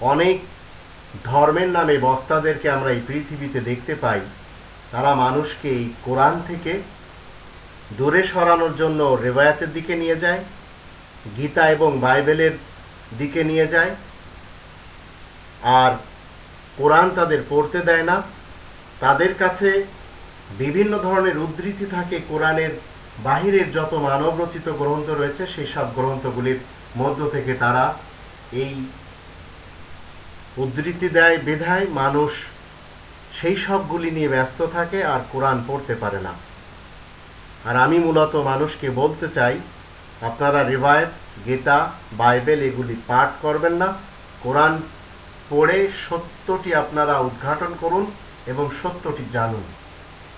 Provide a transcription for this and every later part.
অনেক ধর্মের নামে বক্তাদেরকে আমরা এই পৃথিবীতে দেখতে পাই। তারা মানুষকে এই কোরআন থেকে দূরে সরানোর জন্য রেবায়াতের দিকে নিয়ে যায়, গীতা এবং বাইবেলের দিকে নিয়ে যায়, আর কোরআন তাদের পড়তে দেয় না। তাদের কাছে বিভিন্ন ধরনের উদ্ধৃতি থাকে কোরআনের বাহিরের যত মানবরচিত গ্রন্থ রয়েছে সেই সব গ্রন্থগুলির মধ্য থেকে তারা এই উদ্ধৃতি দেয়, বেধায় মানুষ সেই সবগুলি নিয়ে ব্যস্ত থাকে আর কোরআন পড়তে পারে না। আর আমি মূলত মানুষকে বলতে চাই, আপনারা রিভায়েত, গীতা, বাইবেল এগুলি পাঠ করবেন না। কোরআন পড়ে সত্যটি আপনারা উদ্ঘাটন করুন এবং সত্যটি জানুন।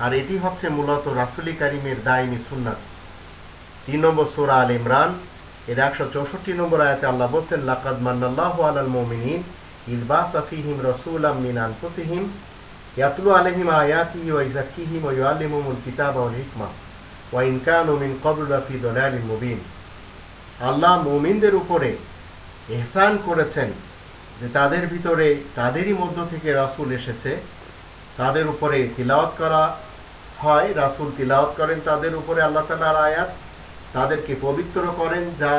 আর এটি হচ্ছে মূলত রাসুলি কারিমের দায়নি সুন্নাত। তিন নম্বর সোরা আল ইমরান, এর একশো চৌষট্টি নম্বর আয়াতে আল্লাহ বলছেন, লাকাদ মান্নাল্লাহ আলাল মুমিনিন ইলবা সাফিহিম রসুলাম মিন আনফুসিহিম ইয়াতলু আলাইহিম আয়াতিহি ওয়া ইযাক্কিহিম ওয়া ইউআল্লিমুহুমুল কিতাবা ওয়াল হিকমা ওয়া ইন কানু মিন ক্বাবলু লাফি দালালিন মুবিন। আল্লাহ মুমিনদের উপরে এহসান করেছেন যে তাদের ভিতরে তাদেরই মধ্য থেকে রাসূল এসেছে। তাদের উপরে তিলাওয়াত করা হয়, রাসূল তিলাওয়াত করেন তাদের উপরে আল্লাহ তাআলার আয়াত, তাদেরকে পবিত্র করেন যা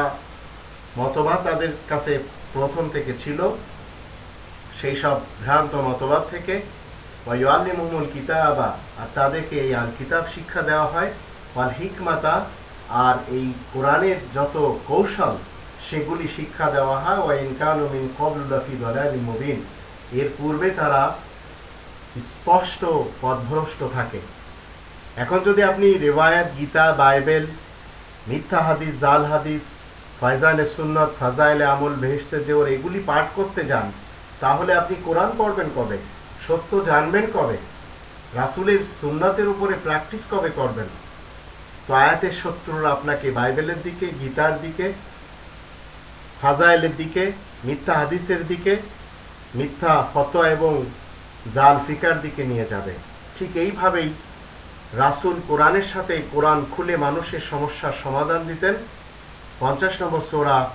মতবাদ তাদের কাছে প্রথম থেকে ছিল। সেই সব ভ্রান্ত মতবাদ থেকে ওয়াইয়াল্লিমুহুমুল কিতাবা, আর তাদেরকে এই আল কিতাব শিক্ষা দেওয়া হয়, ওয়াল হিকমাতা, আর এই কোরআনের যত কৌশল, সেগুলি শিক্ষা দেওয়া হয়, ওয়া ইনকানু মিন ক্বাবলু লাফি দালালিন মুবিন। এর পূর্বে তারা স্পষ্ট, পথভ্রষ্ট থাকে। এখন যদি আপনি রেওয়ায়াত, গীতা, বাইবেল, মিথ্যা হাদিস, জাল হাদিস ফয়জানে সুন্নত, ফাজাইলে আমল ভেস্তে জেওর এগুলি পাঠ করতে যান, তাহলে আপনি কোরআন পড়বেন কবে? সত্য জানবেন কবে? রাসুলের সুন্নতের উপরে প্র্যাকটিস কবে করবেন? তো আয়াতের শত্রুরা আপনাকে বাইবেলের দিকে, গীতার দিকে, ফাজাইলের দিকে, মিথ্যা হাদিসের দিকে, মিথ্যা ফতোয়া এবং জাল ফিকার দিকে নিয়ে যাবে। ঠিক এইভাবেই রাসুল কোরআনের সাথে কোরআন খুলে মানুষের সমস্যার সমাধান দিতেন। পঞ্চাশ নম্বর সোরা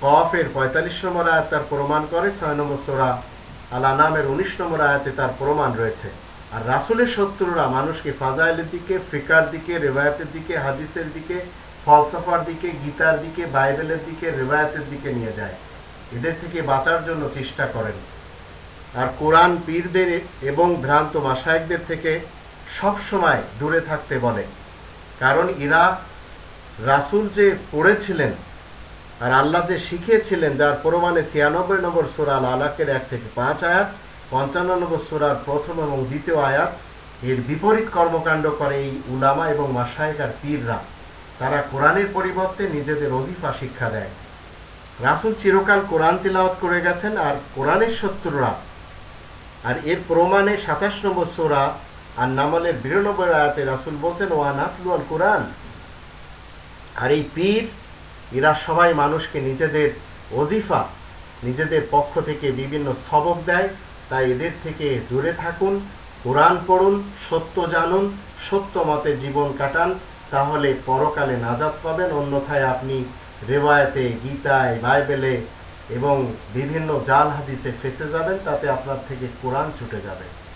কফের পঁয়তাল্লিশ নম্বর আয়াত তার প্রমাণ করে, ছয় নম্বর সোরা আল আনামের উনিশ নম্বর আয়াতে তার প্রমাণ রয়েছে। আর রাসুলের শত্রুরা মানুষকে ফাজাইলের দিকে, ফিকার দিকে, রেবায়াতের দিকে, হাদিসের দিকে, ফলসফার দিকে, গীতার দিকে, বাইবেলের দিকে, রেবায়াতের দিকে নিয়ে যায়। এদের থেকে বাঁচার জন্য চেষ্টা করেন। আর কোরআন পীরদের এবং ভ্রান্ত মাসায়কদের থেকে সব সময় দূরে থাকতে বলে। কারণ ইরা রাসুল যে পড়েছিলেন আর আল্লাহ যে শিখিয়েছিলেন, যার প্রমাণে ছিয়ানব্বই নম্বর সুরাল আলাকের এক থেকে পাঁচ আয়াত, পঞ্চান্ন নম্বর সুরার প্রথম এবং দ্বিতীয় আয়াত, এর বিপরীত কর্মকাণ্ড করে এই উলামা এবং মাসায়ক আর পীররা। তারা কোরআনের পরিবর্তে নিজেদের অধিফা শিক্ষা দেয়। রাসুল চিরকাল কোরআন তিলাওয়াত করে গেছেন আর কোরআনের শত্রুরা। আর এর প্রমাণে সাতাশ নম্বর সোরা আর নামালের বিরানব্বই আয়াতে রাসুল বলছেন ওয়ান আতলু আল কোরআন। আর এই পীর, এরা সবাই মানুষকে নিজেদের অজিফা নিজেদের পক্ষ থেকে বিভিন্ন সবক দেয়। তাই এদের থেকে দূরে থাকুন, কোরআন পড়ুন, সত্য জানুন, সত্য মতে জীবন কাটান। তাহলে পরকালে নাজাদ পাবেন। অন্যথায় আপনি রেওয়ায়তে, গীতায়, বাইবেলে এবং বিভিন্ন জাল হাদিসে ফেসে যাবেন। তাতে আপনার থেকে কোরআন ছুটে যাবে।